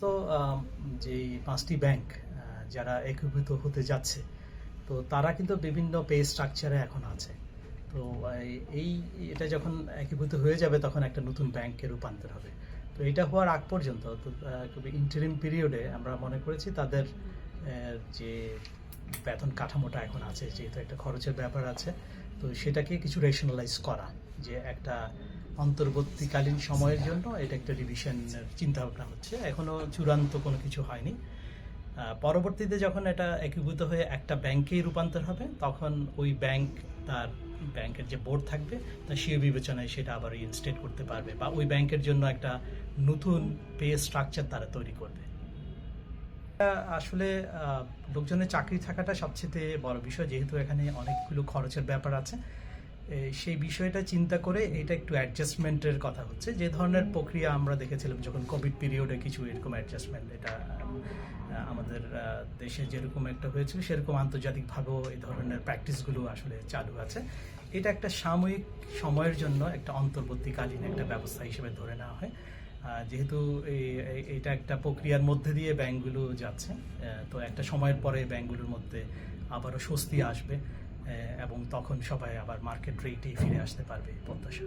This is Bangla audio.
সমস্ত যে পাঁচটি ব্যাংক যারা একীভূত হতে যাচ্ছে, তো তারা কিন্তু বিভিন্ন পে স্ট্রাকচারে এখন আছে। তো, এই- এটা যখন একীভূত হয়ে যাবে, তখন একটা নতুন ব্যাংকে রূপান্তর হবে। তো এটা হওয়ার আগ পর্যন্ত ইন্টারিম পিরিয়ডে আমরা মনে করেছি তাদের যে বেতন কাঠামোটা এখন আছে, যেহেতু একটা খরচের ব্যাপার আছে, তো সেটাকে কিছু রেশনালাইজ করা, যে একটা অন্তর্বর্তীকালীন সময়ের জন্য এটা একটা রিভিশনের চিন্তা ভাবনা হচ্ছে। এখনও চূড়ান্ত কোনো কিছু হয়নি। পরবর্তীতে যখন এটা একীভূত হয়ে একটা ব্যাংকেই রূপান্তর হবে, তখন ওই ব্যাংক তার ব্যাংকের যে বোর্ড থাকবে, তার সে বিবেচনায় সেটা আবার ইনস্টেট করতে পারবে বা ওই ব্যাংকের জন্য একটা নতুন পে স্ট্রাকচার তারা তৈরি করবে। আসলে লোকজনের চাকরি থাকাটা সবচেয়ে বড় বিষয়, যেহেতু এখানে অনেকগুলো খরচের ব্যাপার আছে। সেই বিষয়টা চিন্তা করে এটা একটু অ্যাডজাস্টমেন্টের কথা হচ্ছে। যে ধরনের প্রক্রিয়া আমরা দেখেছিলাম যখন কোভিড পিরিয়ডে কিছু এরকম অ্যাডজাস্টমেন্ট এটা আমাদের দেশে যেরকম একটা হয়েছিল সেরকম আন্তর্জাতিকভাবেও এই ধরনের প্র্যাকটিসগুলো আসলে চালু আছে। এটা একটা সাময়িক সময়ের জন্য একটা অন্তর্বর্তীকালীন একটা ব্যবস্থা হিসেবে ধরে নেওয়া হয়। যেহেতু এটা একটা প্রক্রিয়ার মধ্যে দিয়ে ব্যাংকগুলো যাচ্ছে তো একটা সময়ের পরে ব্যাংকগুলোর মধ্যে আবারও স্বস্তি আসবে। এবং তখন সবাই আবার মার্কেট রেটেই ফিরে আসতে পারবে প্রত্যাশা